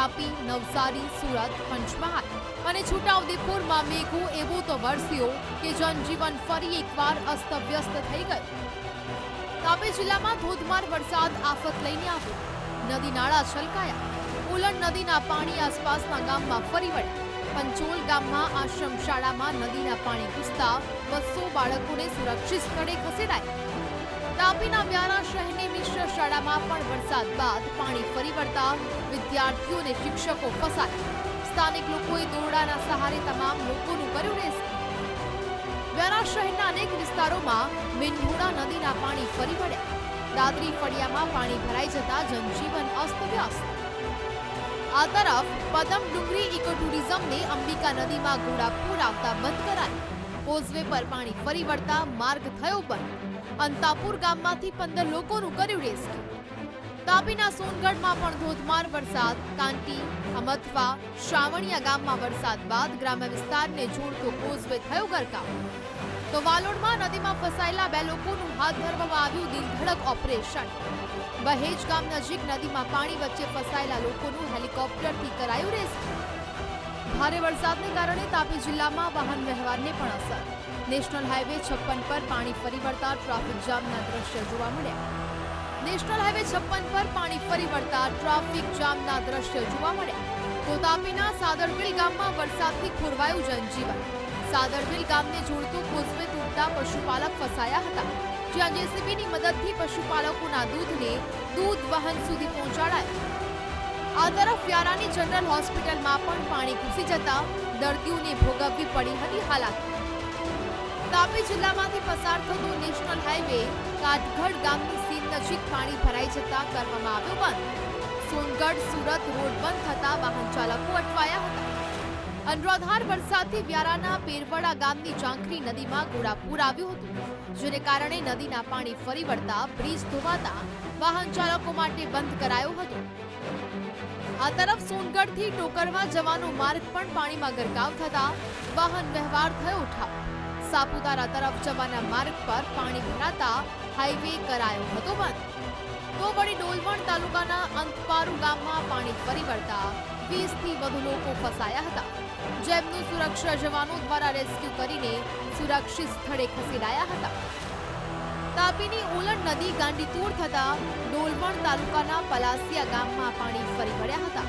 તાપી નવસારી, સુરત, પંચમહાલ અને છોટાઉદેપુરમાં મેઘો એવો તો વરસ્યો કે જનજીવન ફરી એકવાર અસ્તવ્યસ્ત થઈ ગયું. તાપી જિલ્લામાં ધોધમાર વરસાદ આફત લઈને આવ્યો. નદી નાળા છલકાયા. ઉલણ નદીના પાણી આસપાસના ગામમાં ફરી વળ્યા. પંચોલ ગામમાં આશ્રમ શાળામાં નદીના પાણી ઘૂસતા બસો બાળકોને સુરક્ષિત સ્થળે ખસેડાયા. તાપીના વ્યારા શહેરની મિશ્ર શાળામાં પણ વરસાદ બાદ પાણી ફરી વળતા વિદ્યાર્થીઓ અને શિક્ષકો ફસાયા. સ્થાનિક લોકોએ દોરડાના સહારે તમામ લોકોનું કર્યું રેસ્ક્યુ વ્યારા શહેરના અનેક વિસ્તારોમાં મીંઢોળા નદીના પાણી ફરી વળ્યા. દાદરી ફળિયામાં પાણી ભરાઈ જતા જનજીવન અસ્તવ્યસ્ત. આ તરફ પદમ ડુંગરી ઇકો ટુરિઝમને અંબિકા નદીમાં ઘોડાપુર આવતા બંધ કરાય. કોઝવે પર પાણી ફરી વળતા માર્ગ થયો બંધ. અંતાપુર ગામમાંથી પંદર લોકોનું કર્યું રેસ્ક્યુ. તાપીના સોનગઢમાં પણ ધોધમાર વરસાદ. કાંટી, અમથવા, શ્રાવણિયા ગામમાં વરસાદ બાદ ગ્રામ્ય વિસ્તારને જોડતો કોઝવે થયો ગરકાવ. તો વાલોડમાં નદીમાં ફસાયેલા બે લોકોનું હાથ ધરવામાં આવ્યું દિલધડક ઓપરેશન. બહેજ ગામ નજીક નદીમાં પાણી વચ્ચે ફસાયેલા લોકોનું હેલિકોપ્ટરથી કરાયું રેસ્ક્યુ. ભારે વરસાદને કારણે તાપી જિલ્લામાં વાહન વ્યવહારને પણ અસર. નેશનલ હાઈવે છપ્પન પર પાણી ફરી વળતા ટ્રાફિક જામના દ્રશ્ય જોવા મળ્યા. નેશનલ હાઈવે છપ્પન પર પાણી ફરી વળતા ટ્રાફિક જામના દ્રશ્ય જોવા મળ્યા. તો તાપીના સાદરવીલ ગામમાં વરસાદથી ખોરવાયું જનજીવન. સાદરવિલ ગામને જોડતું કોઝવે તૂટતા પશુપાલક ફસાયા હતા. જ્યાં જેસીબીની મદદથી પશુપાલકોના દૂધને દૂધ વાહન સુધી પહોંચાડાય. આ તરફ વ્યારાની જનરલ હોસ્પિટલમાં પણ પાણી ઘૂસી જતા દર્દીઓને ભોગવવી પડી હતી હાલાકી તાપી જિલ્લામાંથી પસાર થતો નેશનલ હાઈવે કાટગઢ ગામની સીમ નજીક પાણી ભરાઈ જતા કરવામાં આવ્યો બંધ. સોનગઢ સુરત રોડ બંધ થતા વાહન ચાલકો અટવાયા હતા. અનરાધાર વરસાદથી વ્યારાના પેરવડા ગામની ઝાંખરી નદીમાં ઘોડાપૂર આવ્યું હતું, જેને કારણે નદીના પાણી ફરી વળતા બ્રિજ ધોવાતા વાહન ચાલકો માટે બંધ કરાયો હતો. આ તરફ સોનગઢથી ટોકરવા જવાનો માર્ગ પણ પાણીમાં ગરકાવ થતા વાહન વ્યવહાર થયો ઠપ સાપુતારા તરફ જવાના માર્ગ પર પાણી ભરાતા હાઈવે કરાયો હતો બંધ. તો વળી ડોલવણ તાલુકાના અંતપારુ ગામમાં પાણી ફરી વળતા વીસથી વધુ લોકો ફસાયા હતા. જેમનું સુરક્ષા જવાનો દ્વારા રેસ્ક્યુ કરીને સુરક્ષિત સ્થળે ખસેડાયા હતા. તાપીની ઉલણ નદી ગાંડીતુર થતા ડોલવણ તાલુકાના પલાસિયા ગામમાં પાણી ફરી વળ્યા હતા.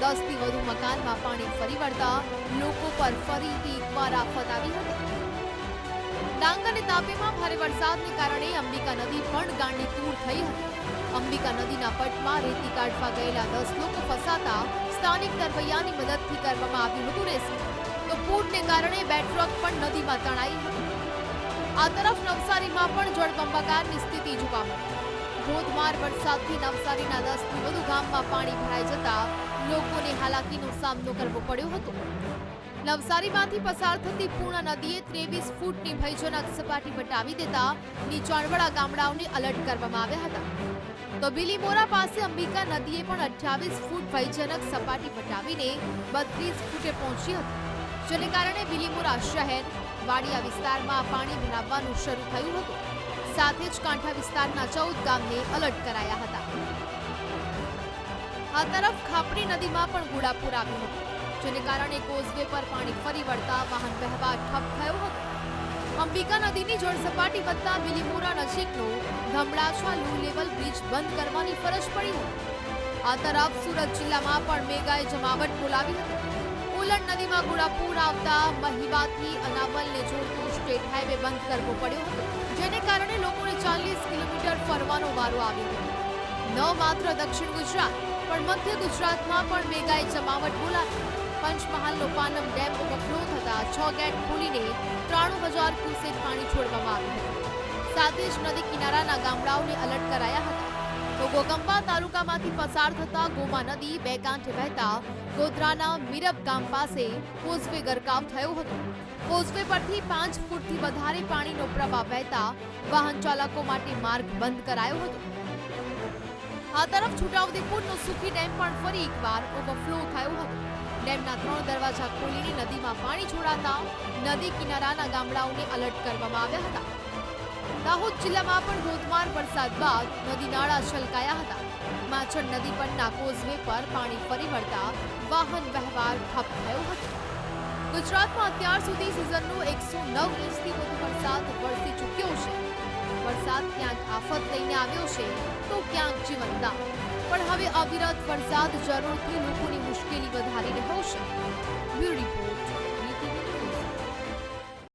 દસથી વધુ મકાનમાં પાણી ફરી વળતા લોકો પર ફરીથી એકવાર આફત આવી હતી. ડાંગ અને તાપીમાં ભારે વરસાદને કારણે અંબિકા નદી પણ ગાંડીતુર થઈ હતી. અંબિકા નદીના પટમાં રેતી કાઢવા ગયેલા દસ લોકો ફસાતા સ્થાનિક તરવૈયાની મદદથી કરવામાં આવ્યું હતું રેસ્ક્યુ. તો પૂરને કારણે બે ટ્રક પણ નદીમાં તણાઈ હતી. આ તરફ નવસારીમાં પણ જળબંબાકારની સ્થિતિ જોવા મળી. ધોધમાર વરસાદથી નવસારીના દસથી વધુ ગામમાં પાણી ભરાઈ જતા લોકોને હાલાકીનો સામનો કરવો પડ્યો હતો. નવસારીમાંથી પસાર થતી પૂર્ણા નદીએ ત્રેવીસ ફૂટની ભયજનક સપાટી વટાવી દેતા નીચાણવાળા ગામડાઓને અલર્ટ કરવામાં આવ્યા હતા. તો બિલીમોરા પાસે અંબિકા નદીએ પણ અઠ્યાવીસ ફૂટ ભયજનક સપાટી વટાવીને બત્રીસ ફૂટે પહોંચી હતી, જેને કારણે બિલીમોરા શહેર વાડિયા વિસ્તારમાં પાણી ભરાવવાનું શરૂ થયું હતું. સાથે જ કાંઠા વિસ્તારના ચૌદ ગામને અલર્ટ કરાયા હતા. આ તરફ ખાપડી નદીમાં પણ ગુડાપુર આવ્યું હતું. જેને કારણે કોઝવે પર પાણી ફરી વળતા વાહન વ્યવહાર ઠપ થયો હતો. અંબિકા નદીની જળ સપાટી વધતા બિલીમોરા નજીકનો ધમડાછા લો લેવલ બ્રિજ બંધ કરવાની ફરજ પડી હતી. આ તરફ સુરત જિલ્લામાં પણ મેઘાએ જમાવટ બોલાવી હતી. ઉલણ નદીમાં ઘોડાપૂર આવતા મહિવાથી અનાવલને જોડતો સ્ટેટ હાઈવે બંધ કરવો પડ્યો હતો, જેને કારણે લોકોને ચાલીસ કિલોમીટર ફરવાનો વારો આવ્યો હતો. ન માત્ર દક્ષિણ ગુજરાત, પણ મધ્ય ગુજરાતમાં પણ મેઘાએ જમાવટ બોલાવી. પંચમહાલનો પાનમ ડેમ ઓવરફ્લો થતા છ ગેટ ખોલીને ત્રાણું હજાર ક્યુસેક પાણી છોડવામાં આવ્યું સાથે જ નદી કિનારાના ગામડાઓને અલર્ટ કરાયા હતા. તો ગોગંબા તાલુકામાંથી પસાર થતા ગોમા નદી બે કાંઠે વહેતા ગોધરાના મીરબ ગામ પાસે કોઝવે ગરકાવ થયો હતો. કોઝવે પરથી પાંચ ફૂટથી વધારે પાણીનો પ્રવાહ વહેતા વાહન ચાલકો માટે માર્ગ બંધ કરાયો હતો. આ તરફ છોટાઉદેપુરનો સુખી ડેમ પણ ફરી એકવાર ઓવરફ્લો થયો હતો. ડેમના ત્રણ દરવાજા ખોલીને નદીમાં પાણી છોડાતા નદી કિનારાના ગામડાઓને અલર્ટ કરવામાં આવ્યા હતા. દાહોદ જિલ્લામાં પણ ધોધમાર વરસાદ બાદ નદી નાળા છલકાયા હતા. માછડ નદી પરના કોઝવે પર પાણી ફરી વળતા વાહન વ્યવહાર ઠપ થયો હતો. ગુજરાતમાં અત્યાર સુધી સિઝનનો એકસો નવ ઇંચથી વધુ વરસાદ વરસી ચૂક્યો છે. વરસાદ ક્યાંક આફત લઈને આવ્યો છે, તો ક્યાંક જીવનદાન પણ હવે અવિરત વરસાદ જરૂરથી લોકોની મુશ્કેલી વધારી રહ્યો છે બ્યુરો રિપોર્ટ.